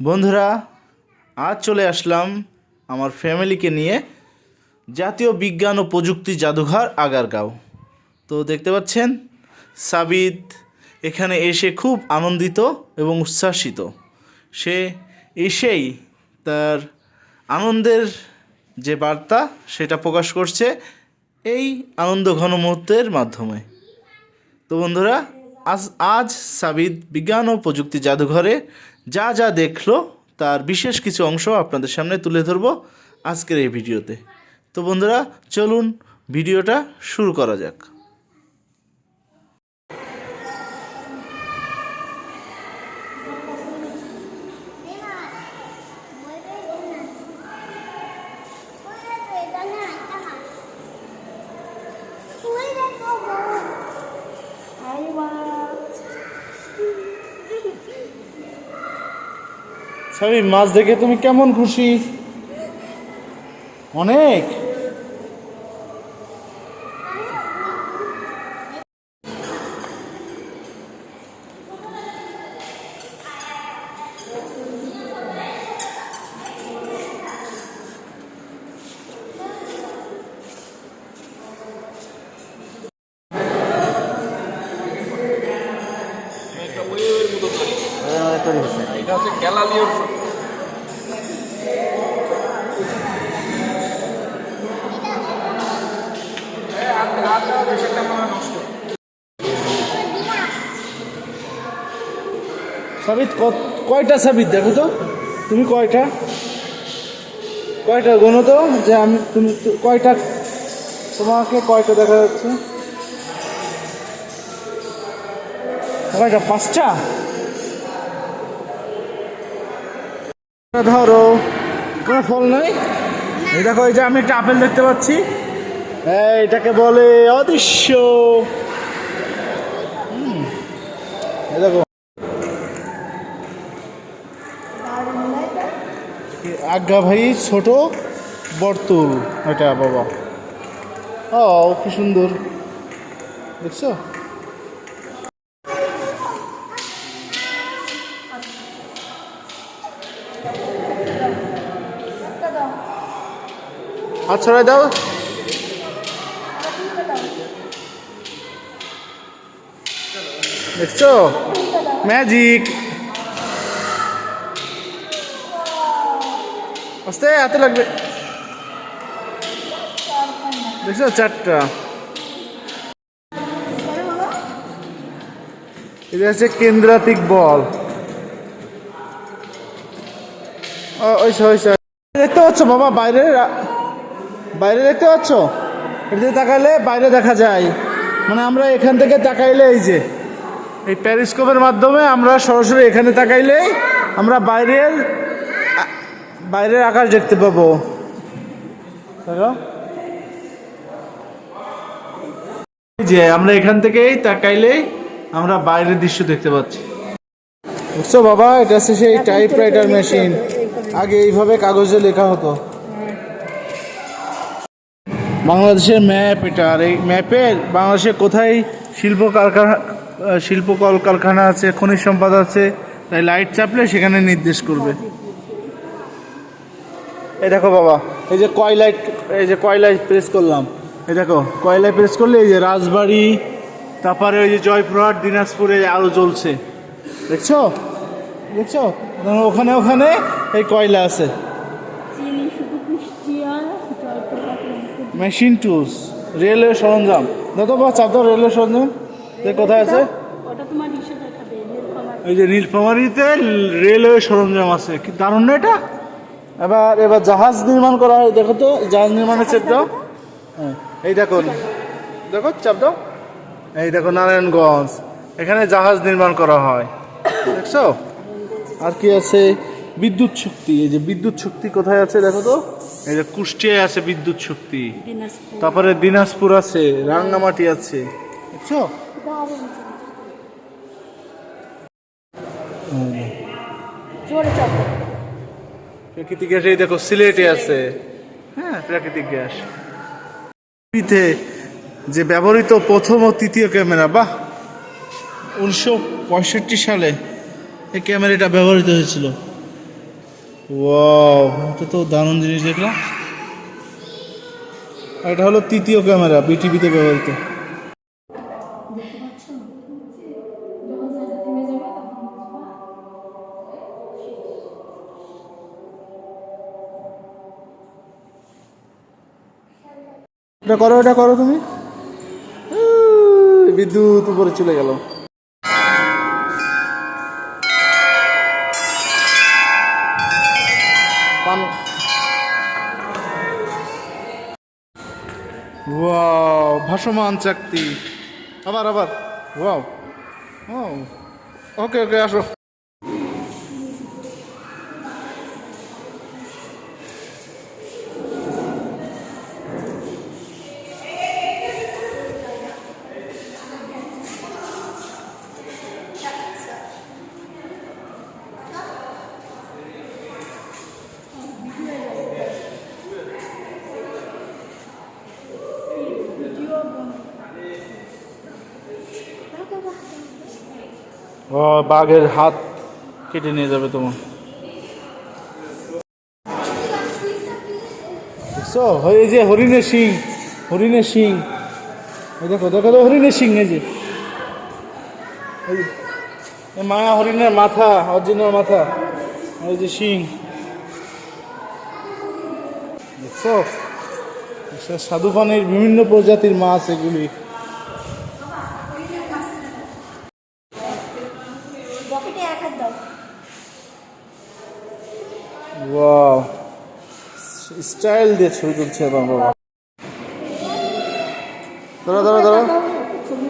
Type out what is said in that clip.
বন্ধুরা, আজ চলে আসলাম আমার ফ্যামিলিকে নিয়ে জাতীয় বিজ্ঞান ও প্রযুক্তি জাদুঘর আগারগাঁও। তো দেখতে পাচ্ছেন সাবিদ এখানে এসে খুব আনন্দিত এবং উচ্ছ্বাসিত। সে এসেই তার আনন্দের যে বার্তা সেটা প্রকাশ করছে এই আনন্দ ঘন মুহূর্তের মাধ্যমে। তো বন্ধুরা আজ আজ সাবিদ বিজ্ঞান ও প্রযুক্তি জাদুঘরে যা যা দেখল তার বিশেষ কিছু অংশ আপনাদের সামনে তুলে ধরব আজকের এই ভিডিওতে। তো বন্ধুরা, চলুন ভিডিওটা শুরু করা যাক। সাবিদ মাছ দেখে তুমি কেমন খুশি? অনেক। ওয়েভের মতো কত- কয়টা সাবিত দেখো তো? তুমি কয়টা? কয়টা গোনো তো? যে আমি তুমি কয়টা তোমাকে কয়টা দেখা যাচ্ছে? কয়টা? পাঁচটা? ধরো, কোনো ফল নেই? এই দেখো, এই যে আমি একটা আপেল দেখতে পাচ্ছি। এটাকে বলে অদৃশ্য। দেখো। আজ্ঞা ভাই, ছোট বর্তুল এটা বাবা। ও কি সুন্দর। দেখছ? আচ্ছা দাও। দেখছ? ম্যাজিক আস্তে, হাতে লাগবে। দেখছ? চারটা। এটা হচ্ছে কেন্দ্রাতিক বল। দেখতে পাচ্ছ বাবা বাইরে বাইরে দেখতে পাচ্ছ? এদিকে তাকাইলে বাইরে দেখা যায়। মানে আমরা এখান থেকে তাকাইলে এই যে এই প্যারিস্কোপের মাধ্যমে আমরা সরাসরি এখানে তাকাইলেই আমরা বাইরের বাইরের আকাশ দেখতে পাবো। যে আমরা এখান থেকেই তাকাইলেই আমরা বাইরের দৃশ্য দেখতে পাচ্ছি। বুঝছ বাবা? এটা হচ্ছে সেই টাইপ রাইটার মেশিন আগে এইভাবে কাগজে লেখা হতো। বাংলাদেশের ম্যাপ এটা। আর এই ম্যাপের বাংলাদেশে কোথায় শিল্প কারখানা শিল্প কলকারখানা আছে খনিজ সম্পদ আছে তাই লাইট চাপলে সেখানে নির্দেশ করবে। এই দেখো বাবা এই যে কয়লাইট এই যে কয়লায় প্রেস করলাম। এই দেখো কয়লায় প্রেস করলে এই যে রাজবাড়ি তারপরে ওই যে জয়পুরহাট দিনাজপুরে আলো জ্বলছে। দেখছ? দেখছ? ওখানে ওখানে এই কয়লা আছে। মেশিন টুলস রেলওয়ে সরঞ্জাম। দাদা বা চাপ দাও রেলওয়ে সরঞ্জাম? কোথায় আছে? ওটা তোমার ইসে দেখাবে নীলফামার। এই যে নীলফামারিতে রেলওয়ে সরঞ্জাম আছে। কি দারুণ না এটা? এবার এবার জাহাজ নির্মাণ করা হয় দেখো তো জাহাজ নির্মাণের চাপ দাও হ্যাঁ, এই দেখো দেখো চাপ দাও। এই দেখো নারায়ণগঞ্জ এখানে জাহাজ নির্মাণ করা হয়। দেখছ? আর কি আছে? বিদ্যুৎ শক্তি এই যে বিদ্যুৎ শক্তি কোথায় আছে দেখো তো? এই যে কুষ্টিয়ায় আছে বিদ্যুৎ শক্তি। তারপরে দিনাজপুর আছে রাঙ্গামাটি আছে। বুঝছ প্রাকৃতিক গ্যাস এই দেখো সিলেটে আছে। হ্যাঁ প্রাকৃতিক গ্যাস। পৃথিবীতে যে ব্যবহৃত প্রথম ও তৃতীয় ক্যামেরা, বাহ! উনিশশো পঁয়ষট্টি সালে এই ক্যামেরাটা ব্যবহৃত হয়েছিল। ওয়াও, এটা তো দারুণ জিনিস, দেখলাম। এটা হলো তৃতীয় ক্যামেরা, বিটিভিতে ব্যবহৃত। এটা করো এটা করো তুমি। বিদ্যুৎ উপরে চলে গেল। ওয়াও ভাসমান চাকতি। আবার আবার। ওয়াও। ওকে ওকে আসো। বাঘের হাত কেটে নিয়ে যাবে তোমার। দেখছ? এই যে হরিণের শিং হরিণের শিং। এই দেখো দেখো হরিণের শিং, এই যে। মায়া হরিণের মাথা অরিজিনাল মাথা, এই যে শিং। দেখছ? সাধু পানির বিভিন্ন প্রজাতির মাছ এগুলি পকেটে এক হাত দাও স্টাইল দিয়ে ছবি তুলছে বাবা। দাঁড়া দাঁড়া দাঁড়া ছবি